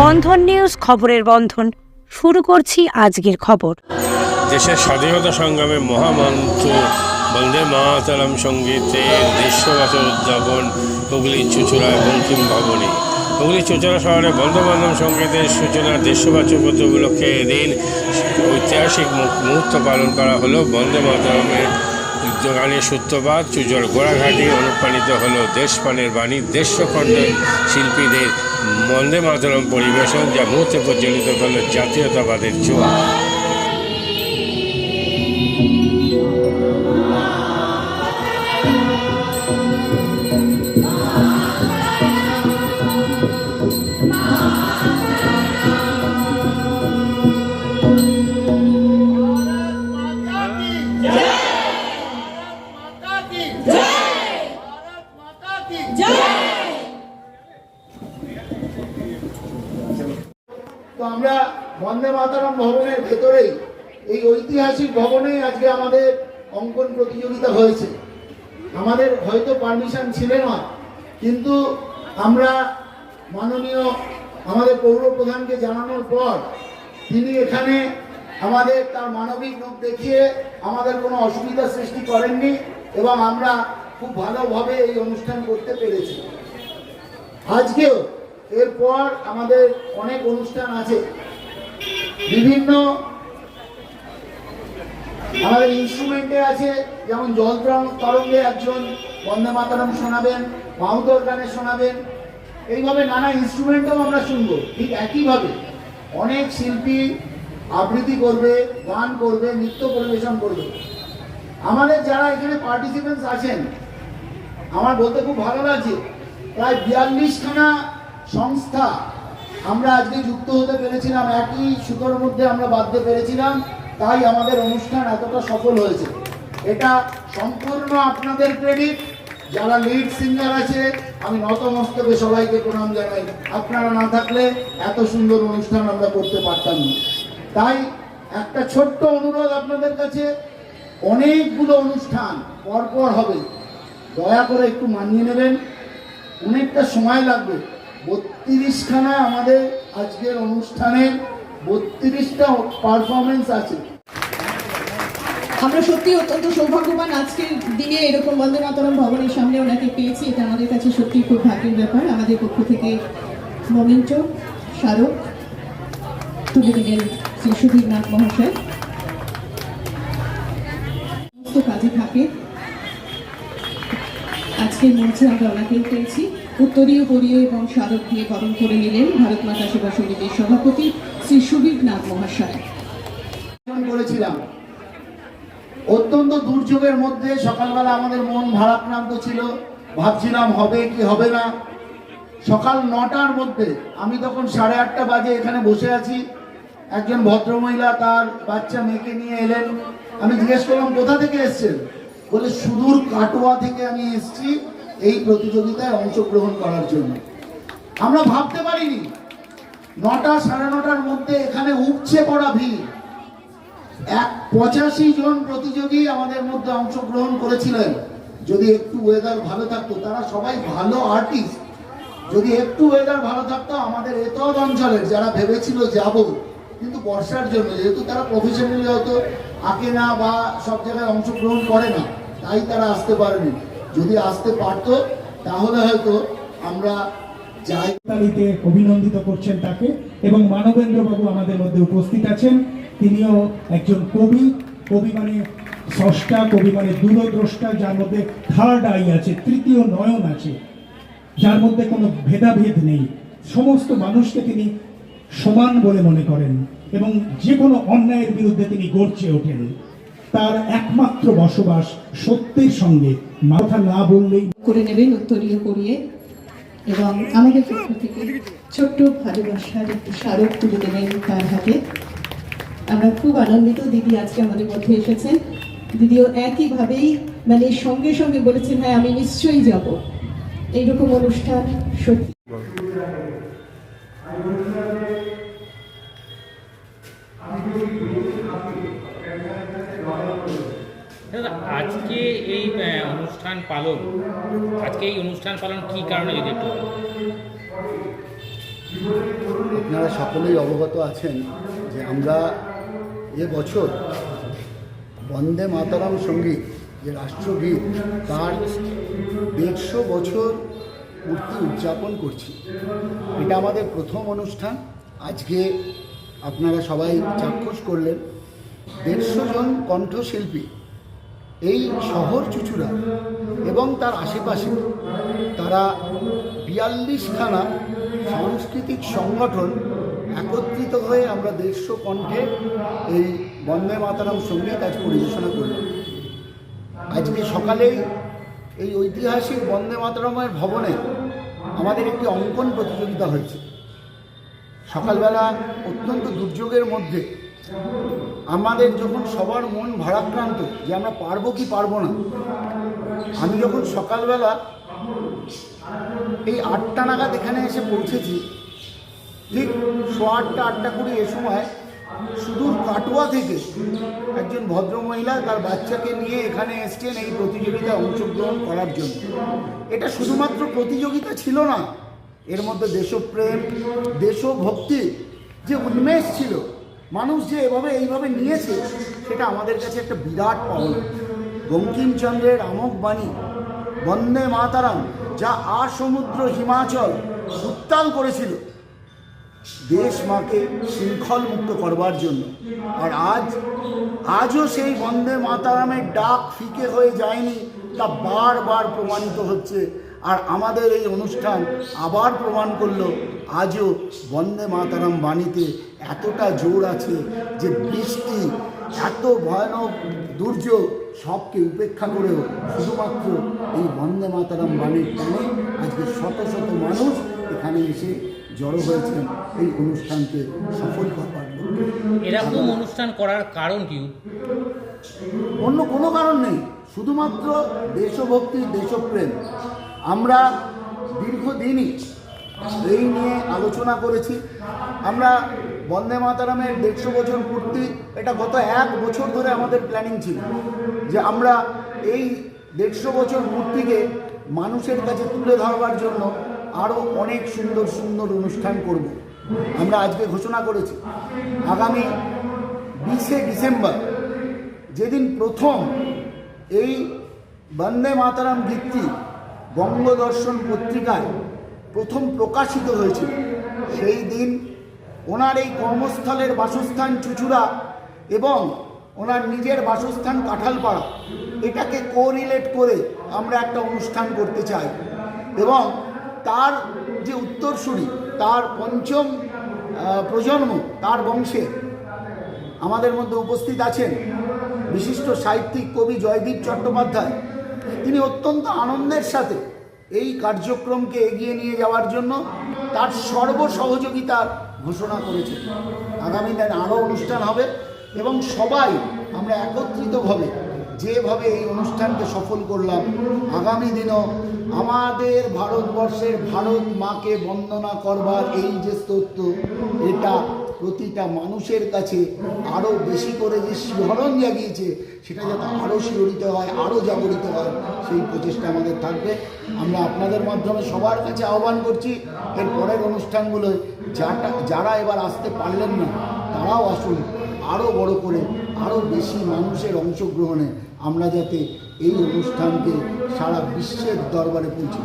বন্ধন news খবরের বন্ধন। শুরু করছি আজকের খবর। দেশের স্বাধীনতা সংগ্রামে মহামন্ত্র বন্দে মাতারাম সঙ্গীতের দেশবাচক উদযাপন হুগলি চুচুড়ায় বঙ্কিম ভবনে। হুগলি চুচুড়া শহরে মাতরম সঙ্গীতের সূচনা দেশবাচক উপলক্ষে এদিন ঐতিহাসিক মুহূর্ত পালন করা হলো বন্দে মাতরমের গানের সূত্রপাত, চুজল গোড়াঘাটে অনুপ্রাণিত হল দেশপানের বাণী দেশখণ্ডের শিল্পীদের মন্দে মাতরম পরিবেশন, যা মুহূর্তে প্রচলিত হল জাতীয়তাবাদের জোয়ার। ঐতিহাসিক ভবনেই আজকে আমাদের অঙ্কন প্রতিযোগিতা হয়েছে। আমাদের হয়তো পারমিশন ছিল না, কিন্তু আমরা মাননীয় আমাদের পৌর প্রধানকে জানানোর পর তিনি এখানে আমাদের তার মানবিক রূপ দেখিয়ে আমাদের কোনো অসুবিধা সৃষ্টি করেননি এবং আমরা খুব ভালোভাবে এই অনুষ্ঠান করতে পেরেছি। আজকেও এরপর আমাদের অনেক অনুষ্ঠান আছে। বিভিন্ন আমাদের ইনস্ট্রুমেন্টে আছে যেমন জল তরঙ্গ- একজন বন্দে মাতারাম শোনাবেন, মাহুতর গানে শোনাবেন। এইভাবে নানা ইনস্ট্রুমেন্টও আমরা শুনব, ঠিক একইভাবে অনেক শিল্পী আবৃত্তি করবে, গান করবে, নৃত্য পরিবেশন করবে। আমাদের যারা এখানে পার্টিসিপেন্টস আছেন, আমার বলতে খুব ভালো লাগছে, প্রায় বিয়াল্লিশখানা সংস্থা আমরা আজকে যুক্ত হতে পেরেছিলাম, একই সুতোর মধ্যে আমরা বাঁধতে পেরেছিলাম। তাই আমাদের অনুষ্ঠান এতটা সফল হয়েছে। এটা সম্পূর্ণ আপনাদের ক্রেডিট যারা লিড সিঙ্গার আছে, আমি নতমস্তকে সবাইকে প্রণাম জানাই। আপনারা না থাকলে এত সুন্দর অনুষ্ঠান আমরা করতে পারতাম না। তাই একটা ছোট্ট অনুরোধ আপনাদের কাছে, অনেকগুলো অনুষ্ঠান পরপর হবে। দয়া করে একটু মানিয়ে নেবেন। অনেকটা সময় লাগবে। বত্রিশখানা আমাদের আজকের অনুষ্ঠানের বত্রিশটা পারফরমেন্স আছে। আমরা সত্যি অত্যন্ত সৌভাগ্যবান। আজকের দিনে এরকম বন্দে মাতরম ভবনের সামনে ওনাকে পেয়েছি। এটা আমাদের কাছে সত্যি খুব ভাগ্যের ব্যাপার। আমাদের পক্ষ থেকে মমেন্টো স্মারক তুলে দিলেন শ্রী সুধীর নাথ মহাশয়। সমস্ত কাজে থাকে। আজকের মঞ্চে আমরা ওনাকেও পেয়েছি। উত্তরীয়, পরীয় এবং স্মারক দিয়ে বরণ করে নিলেন ভারত মাতা সেবা সমিতির সভাপতি শ্রী সুবীর নাথ মহাশয়। করেছিলাম। অত্যন্ত দুর্যোগের মধ্যে সকালবেলা আমাদের মন ভারাক্রান্ত ছিল। ভাবছিলাম হবে কি হবে না। সকাল নটার মধ্যে আমি তখন সাড়ে আটটা বাজে এখানে বসে আছি। একজন ভদ্রমহিলা তার বাচ্চা মেয়েকে নিয়ে এলেন। আমি জিজ্ঞেস করলাম, কোথা থেকে এসছেন? বলে, সুদূর কাটোয়া থেকে আমি এসেছি এই প্রতিযোগিতায় অংশগ্রহণ করার জন্য। আমরা ভাবতে পারিনি। নটা, সাড়ে নটার মধ্যে এখানে উপচে পড়া ভিড়। এক পঁচাশি জন প্রতিযোগী আমাদের মধ্যে অংশগ্রহণ করেছিলেন। যদি একটু ওয়েদার ভালো থাকতো, তারা সবাই ভালো আর্টিস্ট যদি একটু ওয়েদার ভালো থাকতো, আমাদের এতদ অঞ্চলের যারা ভেবেছিল যাব, কিন্তু বর্ষার জন্য, যেহেতু তারা প্রফেশনালি হয়তো আঁকে না বা সব জায়গায় অংশগ্রহণ করে না, তাই তারা আসতে পারেনি। যদি আসতে পারতো, তাহলে হয়তো আমরা যাই অভিনন্দিত করছেন তাকে, এবং মানবেন্দ্র বাবু আমাদের মধ্যে উপস্থিত আছেন। তিনিও একজন কবি। কবি মানে স্রষ্টা, কবি মানে দূরদ্রষ্টা, যার মধ্যে থার্ড আই আছে, তৃতীয় নয়ন আছে। যার মধ্যে কোনো ভেদাভেদ নেই। সমস্ত মানুষকে তিনি সমান বলে মনে করেন এবং যে কোনো অন্যায়ের বিরুদ্ধে তিনি গর্জে ওঠেন। তার একমাত্র বসবাস সত্যের সঙ্গে। মাথা না বললেই করে নেবেন, উত্তরীয় করিয়ে। এবং আমাদের পক্ষ থেকে ছোট্ট ভালোবাসার একটি স্মারক তুলে দেবেন তার হাতে। আমরা খুব আনন্দিত দিদি আজকে আমাদের মধ্যে এসেছেন। দিদিও একইভাবেই মানে সঙ্গে সঙ্গে বলেছেন হ্যাঁ আমি নিশ্চয়ই যাব। এইরকম অনুষ্ঠান সত্যি। দাদা আজকে এই অনুষ্ঠান পালন আজকে এই অনুষ্ঠান পালন কি কারণে যদি একটু আপনারা সকলেই অবগত আছেন যে আমরা এ বছর বন্দে মাতারাম সংগীত, যে রাষ্ট্রগীত, তার দেড়শো বছর পূর্তি উদযাপন করছি। এটা আমাদের প্রথম অনুষ্ঠান। আজকে আপনারা সবাই চাক্ষুষ করলেন। দেড়শো জন কণ্ঠশিল্পী এই শহর চুচুড়া এবং তার আশেপাশে তারা বিয়াল্লিশখানা সাংস্কৃতিক সংগঠন একত্রিত হয়ে আমরা দেড়শো কণ্ঠে এই বন্দে মাতারাম সংগীত আজ পরিবেশনা করলাম আজকে সকালেই এই ঐতিহাসিক বন্দে মাতারামের ভবনে আমাদের একটি অঙ্কন প্রতিযোগিতা হয়েছে। সকালবেলা অত্যন্ত দুর্যোগের মধ্যে আমাদের যখন সবার মন ভারাক্রান্ত যে আমরা পারব কি পারব না, আমি যখন সকালবেলা এই আটটা নাগাদ এখানে এসে পৌঁছেছি ঠিক সোয়া আটটা আটটা কুড়ি এ সময় সুদূর কাটোয়া থেকে একজন ভদ্রমহিলা তার বাচ্চাকে নিয়ে এখানে এসছেন এই প্রতিযোগিতায় অংশগ্রহণ করার জন্য। এটা শুধুমাত্র প্রতিযোগিতা ছিল না, এর মধ্যে দেশপ্রেম, দেশভক্তি যে উন্মেষ ছিল, মানুষ যে এভাবে এইভাবে নিয়েছে, সেটা আমাদের কাছে একটা বিরাট পাওনা। বঙ্কিমচন্দ্রের আমক বাণী, বন্দে মাতারাম, যা আসমুদ্র হিমাচল উত্তাল করেছিল। দেশ মাকে শৃঙ্খল মুক্ত করবার জন্য। আর আজ, আজও সেই বন্দে মাতারামের ডাক ফিকে হয়ে যায়নি, তা বারবার প্রমাণিত হচ্ছে। আর আমাদের এই অনুষ্ঠান আবার প্রমাণ করল, আজও বন্দে মাতারাম বাণীতে এতটা জোর আছে যে বৃষ্টি এত ভয়ানক, দুর্যোগ সবকে উপেক্ষা করেও শুধুমাত্র এই বন্দে মাতারাম বাণীর টানে আজকে শত শত মানুষ এখানে এসে জড়ো হয়েছেন এই অনুষ্ঠানকে সফল করবার লক্ষ্যে। এরকম অনুষ্ঠান করার কারণ কি? অন্য কোনো কারণ নেই। শুধুমাত্র দেশভক্তি দেশপ্রেম। আমরা দীর্ঘদিনই এই নিয়ে আলোচনা করেছি। আমরা বন্দে মাতারামের দেড়শো বছর পূর্তি এটা গত এক বছর ধরে আমাদের প্ল্যানিং ছিল যে আমরা এই দেড়শো বছর পূর্তিকে মানুষের কাছে তুলে ধরবার জন্য আরও অনেক সুন্দর সুন্দর অনুষ্ঠান করব। আমরা আজকে ঘোষণা করেছি, আগামী বিশে ডিসেম্বর যেদিন প্রথম এই বন্দে মাতারাম গীতটি বঙ্গদর্শন পত্রিকায় প্রথম প্রকাশিত হয়েছিল, সেই দিন ওনার এই কর্মস্থলের বাসস্থান চুচুড়া এবং ওনার নিজের বাসস্থান কাঁঠালপাড়া, এটাকে কোরিলেট করে আমরা একটা অনুষ্ঠান করতে চাই এবং তার যে উত্তরসূরি, তার পঞ্চম প্রজন্ম, তার বংশে আমাদের মধ্যে উপস্থিত আছেন বিশিষ্ট সাহিত্যিক কবি জয়দীপ চট্টোপাধ্যায়। তিনি অত্যন্ত আনন্দের সাথে এই কার্যক্রমকে এগিয়ে নিয়ে যাওয়ার জন্য তার সর্বসহযোগিতার ঘোষণা করেছেন। আগামী দিন আরও অনুষ্ঠান হবে এবং সবাই আমরা একত্রিতভাবে যেভাবে এই অনুষ্ঠানকে সফল করলাম, আগামী দিনও আমাদের ভারতবর্ষের ভারত মাকে বন্দনা করবার এই যে স্তোত্র, এটা প্রতিটা মানুষের কাছে আরও বেশি করে যে শিহরণ জাগিয়েছে, সেটা যাতে আরও শিহরিত হয়, আরও জাগরিত হয়, সেই প্রচেষ্টা আমাদের থাকবে। আমরা আপনাদের মাধ্যমে সবার কাছে আহ্বান করছি, এর পরের অনুষ্ঠানগুলোয় যারা এবার আসতে পারলেন না, তারাও আসুন, আরও বড় করে আরও বেশি মানুষের অংশগ্রহণে আমরা যাতে এই অনুষ্ঠানকে সারা বিশ্বের দরবারে পৌঁছে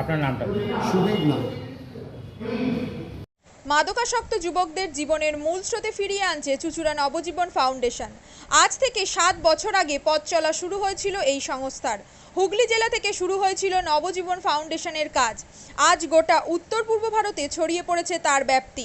আপনার নামটা? সুবীর নাম মাদকাসক্ত যুবকদের জীবনের মূল স্রোতে ফিরিয়ে আনছে চুচুড়া নবজীবন ফাউন্ডেশন। আজ থেকে সাত বছর আগে পথ চলা শুরু হয়েছিল এই সংস্থার। হুগলি জেলা থেকে শুরু হয়েছিল নবজীবন ফাউন্ডেশনের কাজ। আজ গোটা উত্তর পূর্ব ভারতে ছড়িয়ে পড়েছে তার ব্যাপ্তি।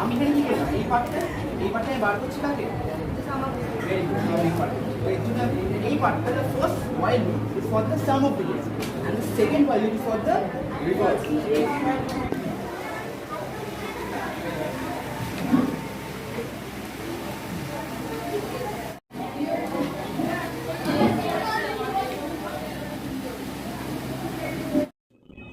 আমি এখানে করলাম এই পার্টটা এই পার্টটা বার করছি good, এই পার্টটা is for the sum of digits and the second while is for the reverse